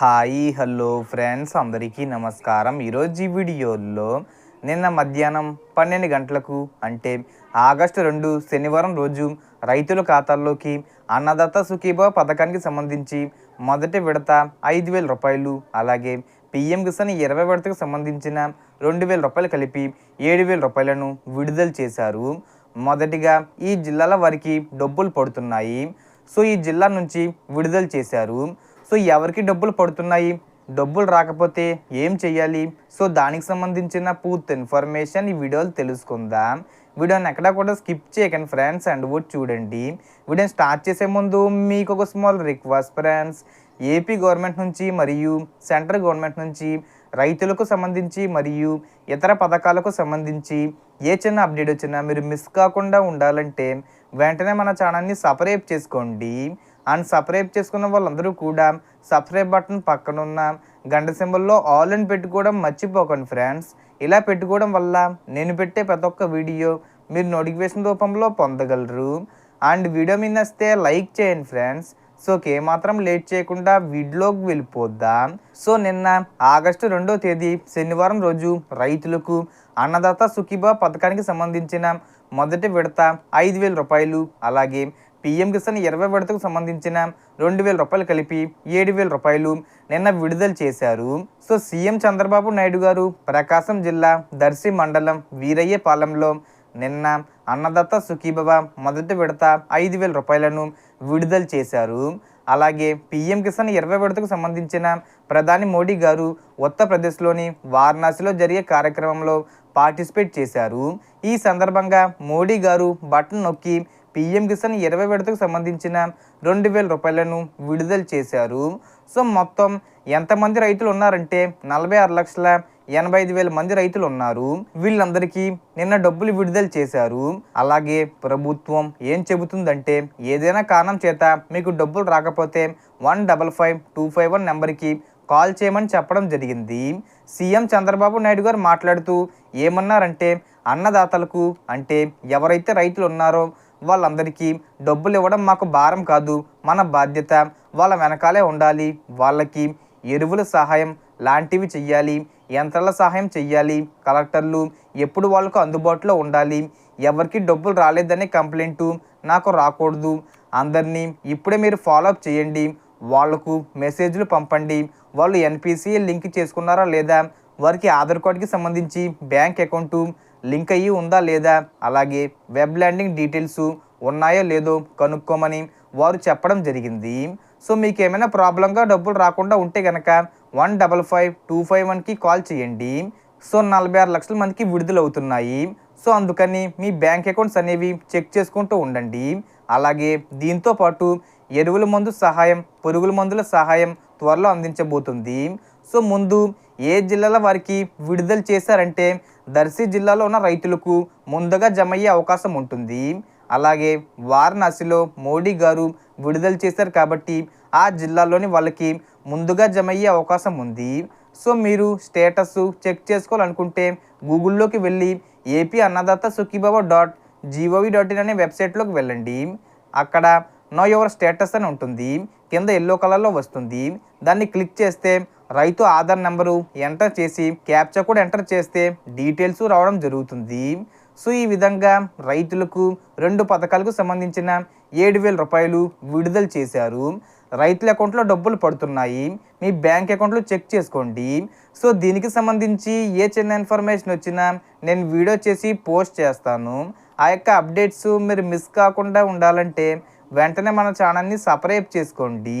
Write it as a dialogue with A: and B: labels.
A: Hi hello friends అందరికీ నమస్కారం. ఈరోజు ఈ వీడియోలో నిన్న మధ్యాహ్నం పన్నెండు గంటలకు అంటే ఆగస్టు రెండు శనివారం రోజు రైతుల ఖాతాల్లోకి అన్నదాత సుఖీభావ పథకానికి సంబంధించి మొదటి విడత ఐదు వేల రూపాయలు అలాగే పిఎం కిసాన్ ఇరవై విడతకు సంబంధించిన రెండు వేల రూపాయలు కలిపి ఏడు వేల రూపాయలను విడుదల చేశారు. మొదటిగా ఈ జిల్లాల వారికి డబ్బులు పడుతున్నాయి. సో ఈ జిల్లా నుంచి విడుదల చేశారు. సో ఎవరికి డబ్బులు పడుతున్నాయి? డబ్బులు రాకపోతే ఏం చేయాలి సో దానికి సంబంధించిన పూర్తి ఇన్ఫర్మేషన్ ఈ వీడియోలో తెలుసుకుందాం. వీడియోని ఎక్కడ కూడా స్కిప్ చేయకండి ఫ్రెండ్స్ అండ్ కూడా చూడండి. వీడియోని స్టార్ట్ చేసే ముందు మీకు ఒక small request friends. AP government నుంచి మరియు సెంట్రల్ గవర్నమెంట్ నుంచి రైతులకు సంబంధించి మరియు ఇతర పథకాలకు సంబంధించి ఏ చిన్న అప్డేట్ వచ్చినా మీరు మిస్ కాకుండా ఉండాలంటే వెంటనే మన ఛానల్ని సపరేట్ చేసుకోండి. అండ్ సబ్స్క్రైబ్ చేసుకున్న వాళ్ళందరూ కూడా సబ్స్క్రైబ్ బటన్ పక్కన ఉన్న గంట సింబల్లో ఆల్ అని పెట్టుకోవడం మర్చిపోకండి ఫ్రెండ్స్. ఇలా పెట్టుకోవడం వల్ల నేను పెట్టే ప్రతి ఒక్క వీడియో మీరు నోటిఫికేషన్ రూపంలో పొందగలరు. అండ్ వీడియో మీద వస్తే లైక్ చేయండి ఫ్రెండ్స్. సో ఏమాత్రం లేట్ చేయకుండా వీడియోకి వెళ్ళిపోద్దాం. సో నిన్న ఆగస్టు రెండో తేదీ శనివారం రోజు రైతులకు అన్నదాత సుఖీబా పథకానికి సంబంధించిన మొదటి విడత ఐదు వేల రూపాయలు అలాగే పీఎం కిసాన్ ఇరవై విడతకు సంబంధించిన రెండు వేల రూపాయలు కలిపి ఏడు వేల రూపాయలు నిన్న విడుదల చేశారు. సో సీఎం చంద్రబాబు నాయుడు గారు ప్రకాశం జిల్లా దర్శి మండలం వీరయ్యపాలెంలో నిన్న అన్నదత్త సుఖీభవ మొదటి విడత ఐదు వేల రూపాయలను విడుదల చేశారు. అలాగే పీఎం కిసాన్ ఇరవై విడతకు సంబంధించిన ప్రధాని మోడీ గారు ఉత్తరప్రదేశ్లోని వారణాసిలో జరిగే కార్యక్రమంలో పార్టిసిపేట్ చేశారు. ఈ సందర్భంగా మోడీ గారు బటన్ నొక్కి పీఎం కిసాన్ ఇరవై విడతకు సంబంధించిన రెండు వేల రూపాయలను విడుదల చేశారు. సో మొత్తం ఎంతమంది రైతులు ఉన్నారంటే నలభై ఆరు లక్షల ఎనభై ఐదు వేల మంది రైతులు ఉన్నారు. వీళ్ళందరికీ నిన్న డబ్బులు విడుదల చేశారు. అలాగే ప్రభుత్వం ఏం చెబుతుందంటే ఏదైనా కారణం చేత మీకు డబ్బులు రాకపోతే one double five two five one నెంబర్కి కాల్ చేయమని చెప్పడం జరిగింది. సీఎం చంద్రబాబు నాయుడు గారు మాట్లాడుతూ ఏమన్నారంటే అన్నదాతలకు అంటే ఎవరైతే రైతులు ఉన్నారో వాళ్ళందరికీ డబ్బులు ఇవ్వడం మాకు భారం కాదు మన బాధ్యత. వాళ్ళ వెనకాలే ఉండాలి. వాళ్ళకి ఎరువుల సహాయం లాంటివి చెయ్యాలి. యంత్రాల సహాయం చెయ్యాలి. కలెక్టర్లు ఎప్పుడు వాళ్ళకు అందుబాటులో ఉండాలి. ఎవరికి డబ్బులు రాలేదనే కంప్లైంట్ నాకు రాకూడదు. అందరినీ ఇప్పుడే మీరు ఫాలోఅప్ చేయండి. వాళ్ళకు మెసేజ్లు పంపండి. వాళ్ళు ఎన్పిసి లింక్ చేసుకున్నారా లేదా? వారికి ఆధార్ కార్డుకి సంబంధించి బ్యాంక్ అకౌంటు లింక్ అయ్యి ఉందా లేదా? అలాగే వెబ్ ల్యాండింగ్ డీటెయిల్స్ ఉన్నాయో లేదో కనుక్కోమని వారు చెప్పడం జరిగింది. సో మీకు ఏమైనా ప్రాబ్లంగా డబ్బులు రాకుండా ఉంటే కనుక one double five two five వన్కి కాల్ చేయండి. సో నలభై ఆరు లక్షల మందికి విడుదలవుతున్నాయి. సో అందుకని మీ బ్యాంక్ అకౌంట్స్ అనేవి చెక్ చేసుకుంటూ ఉండండి. అలాగే దీంతో పాటు ఎరువుల మందు సహాయం పురుగుల మందుల సహాయం త్వరలో అందించబోతుంది. సో ముందు ఏ జిల్లాల వారికి విడుదల చేశారంటే దర్శి జిల్లాలో ఉన్న రైతులకు ముందుగా జమ అయ్యే అవకాశం ఉంటుంది. అలాగే వారణాసిలో మోడీ గారు విడుదల చేశారు కాబట్టి ఆ జిల్లాలోని వాళ్ళకి ముందుగా జమ అయ్యే అవకాశం ఉంది. సో మీరు స్టేటస్ చెక్ చేసుకోవాలనుకుంటే గూగుల్లోకి వెళ్ళి AP Annadata Sukhibhava dot gov dot in అనే వెబ్సైట్లోకి వెళ్ళండి. అక్కడ నో యువర్ స్టేటస్ అని ఉంటుంది. కింద ఎల్లో కలర్లో వస్తుంది. దాన్ని క్లిక్ చేస్తే రైతు ఆధార్ నెంబరు ఎంటర్ చేసి క్యాప్చా కూడా ఎంటర్ చేస్తే డీటెయిల్స్ రావడం జరుగుతుంది. సో ఈ విధంగా రైతులకు రెండు పథకాలకు సంబంధించిన ఏడు వేల రూపాయలు విడుదల చేశారు. రైతుల అకౌంట్లో డబ్బులు పడుతున్నాయి. మీ బ్యాంక్ అకౌంట్లో చెక్ చేసుకోండి. సో దీనికి సంబంధించి ఏ చిన్న ఇన్ఫర్మేషన్ వచ్చినా నేను వీడియో చేసి పోస్ట్ చేస్తాను. ఆ యొక్క అప్డేట్స్ మీరు మిస్ కాకుండా ఉండాలంటే వెంటనే మన ఛానల్ని సబ్స్క్రైబ్ చేసుకోండి.